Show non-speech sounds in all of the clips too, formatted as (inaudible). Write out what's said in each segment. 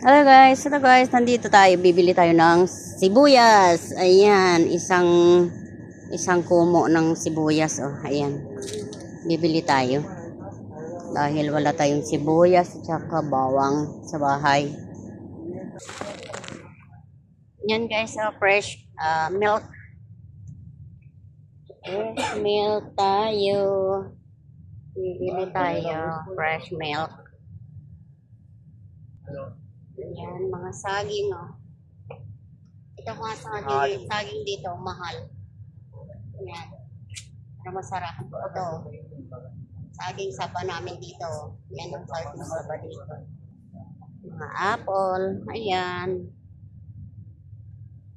Hello guys, hello guys, nandito tayo, bibili tayo ng sibuyas. Ayan, isang isang kumo ng sibuyas, oh, ayan. Bibili tayo. Dahil wala tayong sibuyas at saka bawang sa bahay. Yan guys, oh, fresh ah, milk. Fresh milk tayo. Bibili tayo, fresh milk. Yan, mga saging, oh. Ito mga saging, saging dito, mahal. Yan. Pero masarap. Ito. Saging saba namin dito. Yan ang saging saba dito. Mga apple. Ayan.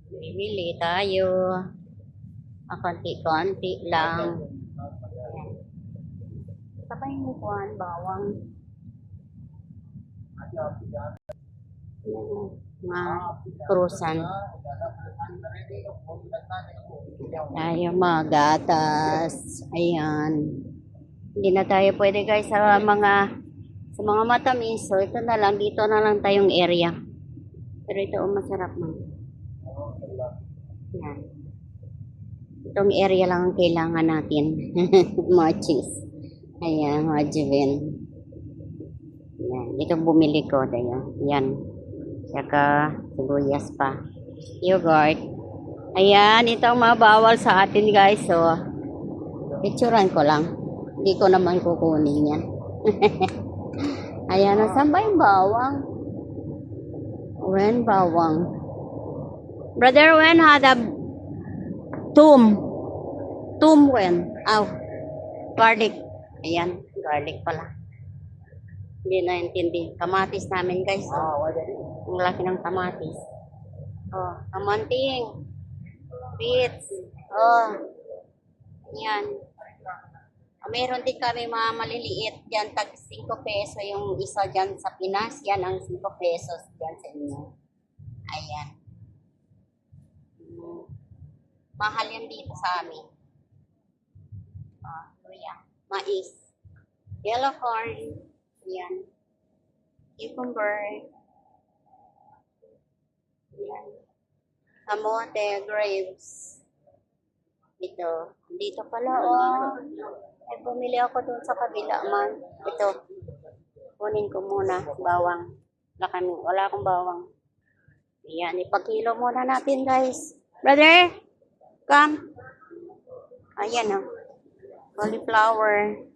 Bibili tayo. Konti-konti lang. Ayan. Sabay mo kuhan, bawang. Ayan, mga krusan. Tayo mga gatas. Ayan. Hindi na tayo pwede guys sa mga sa mga matamis. So ito na lang. Dito na lang tayong area. Pero ito oh, masarap man. Yan. Itong area lang ang kailangan natin. (laughs) mga cheese. Ayan, mga jivin. Yan. Ito bumili ko. Dayo. Yan. Saka sibuyas pa. Yogurt. Ayan, ito ang mga bawal sa atin guys. So, picturean ko lang. Hindi ko naman kukunin yan. (laughs) Ayan, nasan ba yung bawang? When bawang? Brother, when had a tomb? Tomb when? Aw, garlic. Ayan, garlic pala. Hindi na intindi. Kamatis namin guys. Oh. Ang laki ng kamatis. Oh, kamanting. Beets. Oh. Yan. Ah, Meron din kami mga maliliit dyan, tag 5 peso yung isa dyan sa Pinas. Yan ang 5 pesos dyan sa inyo. Ayan. Mm. Mahal yan dito sa amin. Ah, luya. Mais. Yellow corn. Yan. Cucumber. Yan. Kamote, grapes. Ito. Dito pala, oh. Ay, bumili ako dun sa kabila, man. Ito. Kunin ko muna. Bawang. Wala, kami, wala akong bawang. Ayan, ipakilo muna natin, guys. Brother, come. Ayan, oh. Cauliflower.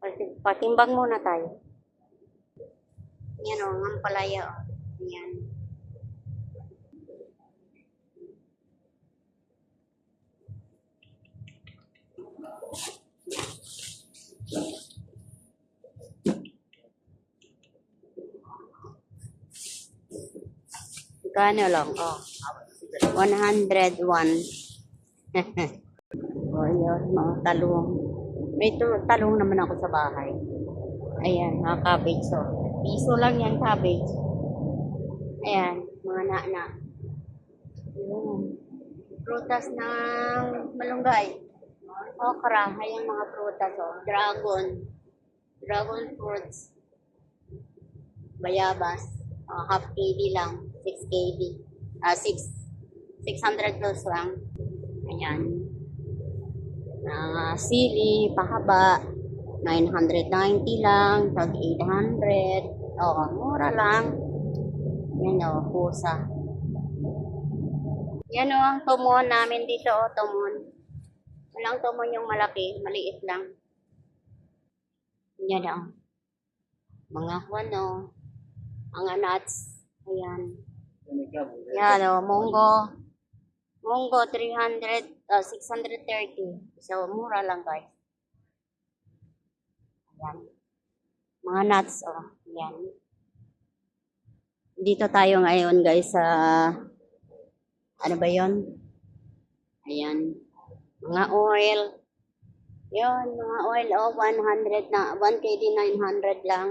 Pati- Patimbang muna tayo. Yan, oh. Ang palaya, oh. Ayan. Kano lang, oh. 101. oh, yun, mga talong. May talong naman ako sa bahay. Ayan, mga cabbage, oh. Piso lang yan, cabbage. Ayan, mga na-na. Prutas ng malunggay. Okra, ayan mga prutas, oh. Dragon. Dragon fruits. Bayabas. Uh, half KD lang. 6 KD. Ah, 6. 600 plus lang. Ayan. Ah, sili, pahaba. 990 lang. Tag 800. Oh, mura lang. Yan o, pusa. Yan o, ang tumon namin dito o, tumon. Walang tumon yung malaki, maliit lang. Yan o. Mga ano, mga nuts. Ayan. Yan o, munggo. Munggo, 300, ah, 630. So, mura lang guys. Ayan. Mga nuts, oh. Ayan. Dito tayo ngayon guys sa ano ba yon? Ayan. Mga oil. Yon, mga oil oh 100 na 1 KD 900 lang.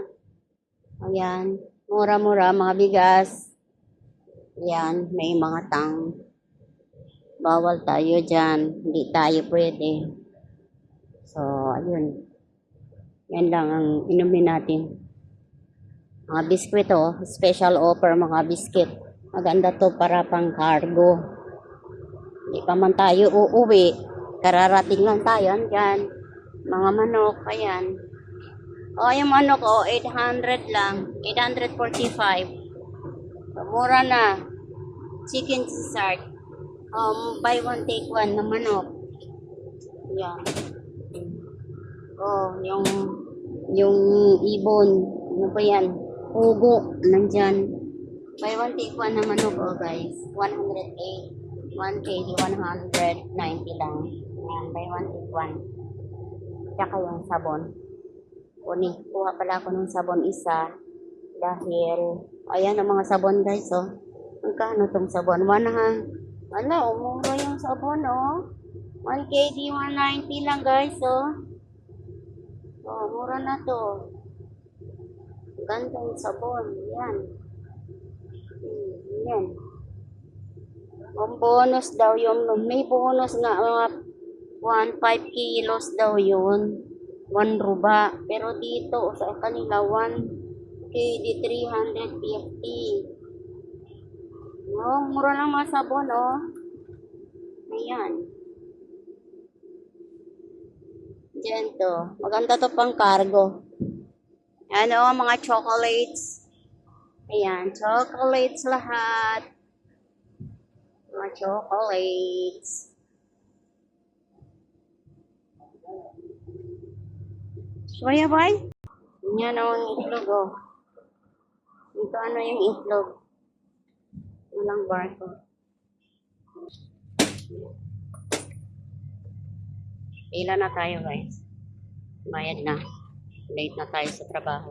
Ayan. Mura-mura mga bigas. Ayan, may mga tang. Bawal tayo dyan. Hindi tayo pwede. So, ayun. Yan lang ang inumin natin. Mga biskwit oh. Special offer mga biscuit. Maganda to para pang cargo. Hindi pa man tayo uuwi. Kararating lang tayo. Andyan. Mga manok. Ayan. O, yung manok oh. 800 lang. 845. So, mura na. Chicken Caesar. Um, buy one, take one na manok. Yan. Oh, yung yung ibon. Ano ba yan? Pugo. Nandyan. Buy one, take one na manok, oh guys. 108. 1 kg, 190 lang. Ayan, buy one, take one. Tsaka yung sabon. Kuni, kuha pala ako ng sabon isa. Dahil, ayan ang mga sabon guys, oh. Magkano tong sabon? 1 ha? Ala, umura yung sabon, oh. 1 kg, 190 lang guys, oh. Oh, mura na to. Ganda yung sabon. Yan. Hmm, yan. Ang bonus daw yung, may bonus nga mga 1, 5 kilos daw yun. 1 ruba. Pero dito, sa kanila, 1 kg, 350. Oh, mura lang mga sabon, oh. Ayan. Diyan to. Maganda to pang cargo. Ano, mga chocolates. Ayan, chocolates lahat. Mga chocolates. Soya bay? Yan o, ang itlog oh. Ito ano yung itlog. Walang barcode. Pila na tayo guys. Bayad na. Late na tayo sa trabaho.